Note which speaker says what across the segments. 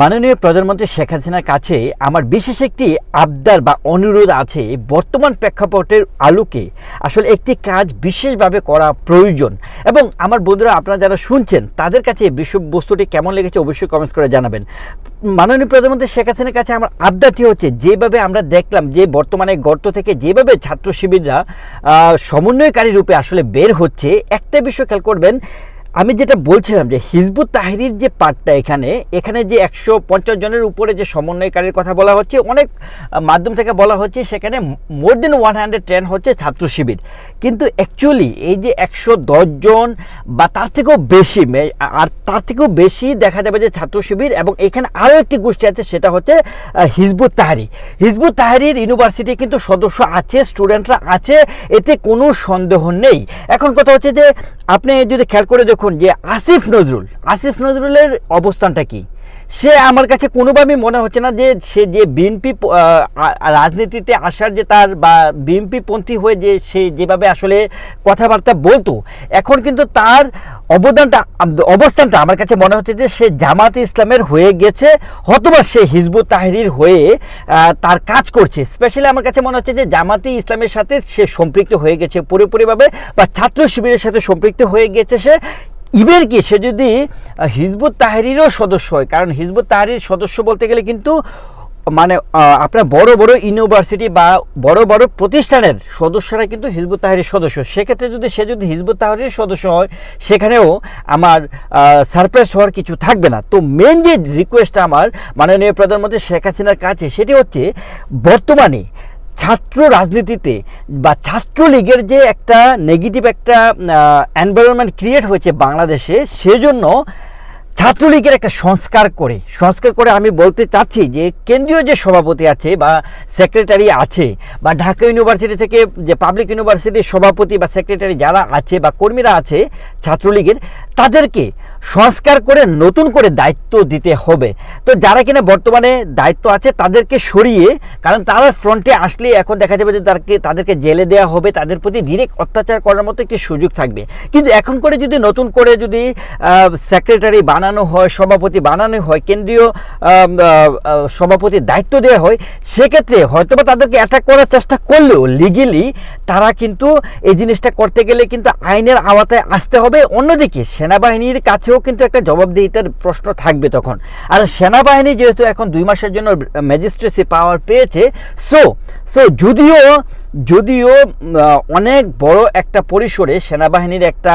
Speaker 1: মাননীয় প্রধানমন্ত্রী শেখ হাসিনার কাছে আমার বিশেষ একটি আবদার বা অনুরোধ আছে বর্তমান প্রেক্ষাপটের আলোকে আসলে একটি কাজ বিশেষভাবে করা প্রয়োজন। এবং আমার বন্ধুরা, আপনারা যারা শুনছেন, তাদের কাছে এই বিষয় কেমন লেগেছে অবশ্যই কমেন্টস করে জানাবেন। মাননীয় প্রধানমন্ত্রী শেখ হাসিনার কাছে আমার আবদারটি হচ্ছে, যেভাবে আমরা দেখলাম যে বর্তমানে গর্ত থেকে যেভাবে ছাত্র শিবিররা সমন্বয়কারী রূপে আসলে বের হচ্ছে, একটা বিষয় খেয়াল করবেন আমি যেটা বলছিলাম যে হিজবুত তাহরির যে পার্টটা এখানে এখানে যে একশো পঞ্চাশ জনের উপরে যে সমন্বয়কারীর কথা বলা হচ্ছে, অনেক মাধ্যম থেকে বলা হচ্ছে সেখানে more than one hundred ten হচ্ছে ছাত্র শিবির। কিন্তু অ্যাকচুয়ালি এই যে একশো জন বা তার থেকেও বেশি আর তার থেকেও বেশি দেখা যাবে যে ছাত্র শিবির এবং এখানে আরও একটি গোষ্ঠী আছে, সেটা হচ্ছে Hizb ut Tahrir Hizb ut Tahrir university কিন্তু সদস্য আছে, স্টুডেন্টরা আছে, এতে কোনো সন্দেহ নেই। এখন কথা হচ্ছে যে, আপনি যদি খেয়াল করে দেখুন যে আসিফ নজরুল, আসিফ নজরুলের অবস্থানটা কি? সে আমার কাছে কোনোভাবেই মনে হচ্ছে না যে সে যে বিএনপি রাজনীতিতে আসার যে তার বা বিএনপি পন্থী হয়ে যে সে যেভাবে আসলে কথাবার্তা বলতো, এখন কিন্তু তার অবদানটা, অবস্থানটা আমার কাছে মনে হচ্ছে যে সে জামাত ইসলামের হয়ে গেছে, হয়তোবা সে হিজবুত তাহরির হয়ে তার কাজ করছে। স্পেশালি আমার কাছে মনে হচ্ছে যে জামাতি ইসলামের সাথে সে সম্পৃক্ত হয়ে গেছে, পুরোপুরিভাবে বা ছাত্র শিবিরের সাথে সম্পৃক্ত হয়ে গেছে সে। ইভেন কি, সে যদি হিজবুত তাহরিরও সদস্য হয়, কারণ হিজবুত তাহরির সদস্য বলতে গেলে কিন্তু মানে আপনার বড় বড় ইউনিভার্সিটি বা বড় বড় প্রতিষ্ঠানের সদস্যরা কিন্তু হিজবুত তাহরির সদস্য। সেক্ষেত্রে যদি সে যদি হিজবুত তাহরির সদস্য হয়, সেখানেও আমার সারপ্রাইজ হওয়ার কিছু থাকবে না। তো মেন যে রিকোয়েস্টটা আমার মাননীয় প্রধানমন্ত্রী শেখ হাসিনার কাছে, সেটি হচ্ছে, বর্তমানে ছাত্র রাজনীতিতে বা ছাত্রলীগের যে একটা নেগেটিভ একটা এনভায়রনমেন্ট ক্রিয়েট হয়েছে বাংলাদেশে, সেজন্য ছাত্রলীগের একটা সংস্কার করে সংস্কার করে আমি বলতে চাচ্ছি যে কেন্দ্রীয় যে সভাপতি আছে বা সেক্রেটারি আছে বা ঢাকা ইউনিভার্সিটি থেকে যে পাবলিক ইউনিভার্সিটির সভাপতি বা সেক্রেটারি যারা আছে বা কর্মীরা আছে ছাত্রলীগের, তাদেরকে সংস্কার করে, নতুন করে দায়িত্ব দিতে হবে। তো যারা কিনা বর্তমানে দায়িত্ব আছে, তাদেরকে সরিয়ে, কারণ তারা ফ্রন্টে আসলে এখন দেখা যাবে যে তাদেরকে তাদেরকে জেলে দেওয়া হবে, তাদের প্রতি ডিরেক্ট অত্যাচার করার মতো একটি সুযোগ থাকবে। কিন্তু এখন করে যদি নতুন করে যদি সেক্রেটারি বানানো হয়, সভাপতি বানানো হয়, কেন্দ্রীয় সভাপতির দায়িত্ব দেওয়া হয়, সেক্ষেত্রে হয়তোবা তাদেরকে অ্যাটাক করার চেষ্টা করলেও লিগেলি তারা কিন্তু এই জিনিসটা করতে গেলে কিন্তু আইনের আওতায় আসতে হবে। অন্যদিকে সেনাবাহিনীর কাছেও কিন্তু একটা জবাবদিহিতার প্রশ্ন থাকবে তখন। আর সেনাবাহিনী যেহেতু এখন দুই মাসের জন্য ম্যাজিস্ট্রেসি পাওয়ার পেয়েছে, সো সো যদিও যদিও অনেক বড় একটা পরিসরে সেনাবাহিনীর একটা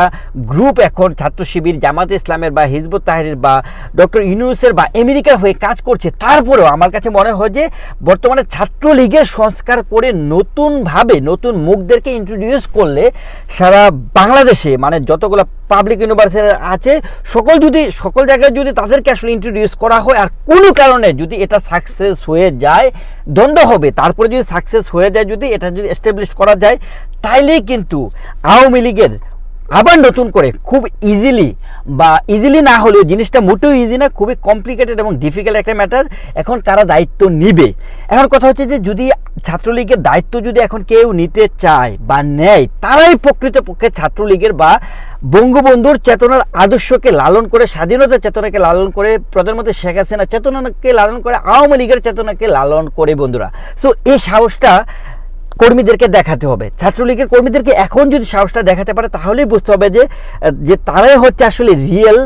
Speaker 1: গ্রুপ এখন ছাত্র শিবির জামাত ইসলামের বা হিজবুত তাহরির বা ডক্টর ইউনুসের বা আমেরিকার হয়ে কাজ করছে, তারপরেও আমার কাছে মনে হয় যে বর্তমানে ছাত্রলীগের সংস্কার করে নতুনভাবে, নতুন মুখদেরকে ইন্ট্রোডিউস করলে সারা বাংলাদেশে মানে যতগুলো পাবলিক ইউনিভার্সিটি আছে। সকল যদি, সকল জায়গায় যদি তাদেরকে আসলে ইন্ট্রোডিউস করা হয়, আর কোনো কারণে যদি এটা সাকসেস হয়ে যায়, দ্বন্দ্ব হবে, তারপরে যদি সাকসেস হয়ে যায় যদি, এটা যদি এস্টাবলিশ করা যায়, তাইলেই কিন্তু আওয়ামী লীগের আবার নতুন করে খুব ইজিলি বা ইজিলি না হলেও জিনিসটা মোটেও ইজি না, খুবই কমপ্লিকেটেড এবং ডিফিকাল্ট একটা ম্যাটার এখন কারা দায়িত্ব নিবে? এখন কথা হচ্ছে যে যদি ছাত্রলীগের দায়িত্ব যদি এখন কেউ নিতে চায় বা নেয়, তারাই প্রকৃতপক্ষে ছাত্রলীগের বা বঙ্গবন্ধুর চেতনার আদর্শকে লালন করে, স্বাধীনতার চেতনাকে লালন করে, প্রধানমন্ত্রী শেখ হাসিনা চেতনাকে লালন করে, আওয়ামী লীগের চেতনাকে লালন করে বন্ধুরা। সো এই সাহসটা কর্মীদেরকে দেখাতে হবে। ছাত্রলীগের কর্মীদেরকে এখন যদি সাহসটা দেখাতে পারে, তাহলেই বুঝতে হবে যে যে তারাই হচ্ছে আসলে রিয়েল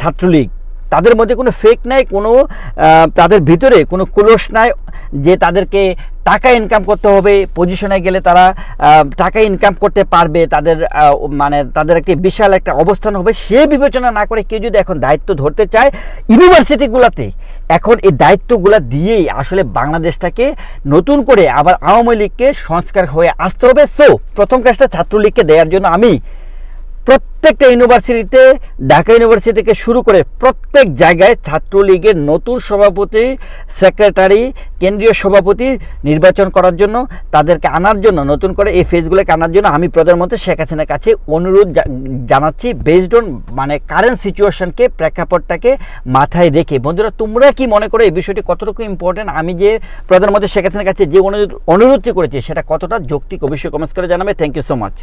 Speaker 1: ছাত্রলীগ। তাদের মধ্যে কোনো ফেক নাই, কোনো তাদের ভিতরে কোনো কুলস নাই যে তাদেরকে টাকা ইনকাম করতে হবে পজিশনে গেলে তারা টাকা ইনকাম করতে পারবে, তাদের মানে তাদের একটি বিশাল একটা অবস্থান হবে। সে বিবেচনা না করে কেউ যদি এখন দায়িত্ব ধরতে চায় ইউনিভার্সিটিগুলোতে এখন এই দায়িত্বগুলো দিয়েই আসলে বাংলাদেশটাকে নতুন করে আবার আওয়ামী লীগকে সংস্কার হয়ে আসতে হবে। সো প্রথম কাজটা ছাত্রলীগকে দেওয়ার জন্য আমি প্রত্যেকটা ইউনিভার্সিটিতে, ঢাকা ইউনিভার্সিটি থেকে শুরু করে প্রত্যেক জায়গায় ছাত্রলীগের নতুন সভাপতি, সেক্রেটারি, কেন্দ্রীয় সভাপতি নির্বাচন করার জন্য তাদেরকে আনার জন্য, নতুন করে এই ফেজগুলোকে আনার জন্য আমি প্রধানমন্ত্রী শেখ হাসিনার কাছে অনুরোধ জানাচ্ছি বেসড অন মানে কারেন্ট সিচুয়েশনকে প্রেক্ষাপটটাকে মাথায় রেখে। বন্ধুরা, তোমরা কি মনে করো এই বিষয়টি কতটুকু ইম্পর্টেন্ট আমি যে প্রধানমন্ত্রী শেখ হাসিনার কাছে যে অনুরোধ, অনুরোধটি করেছি, সেটা কতটা যৌক্তিক? অবশ্যই কমেন্টস করে জানাবে। Thank you so much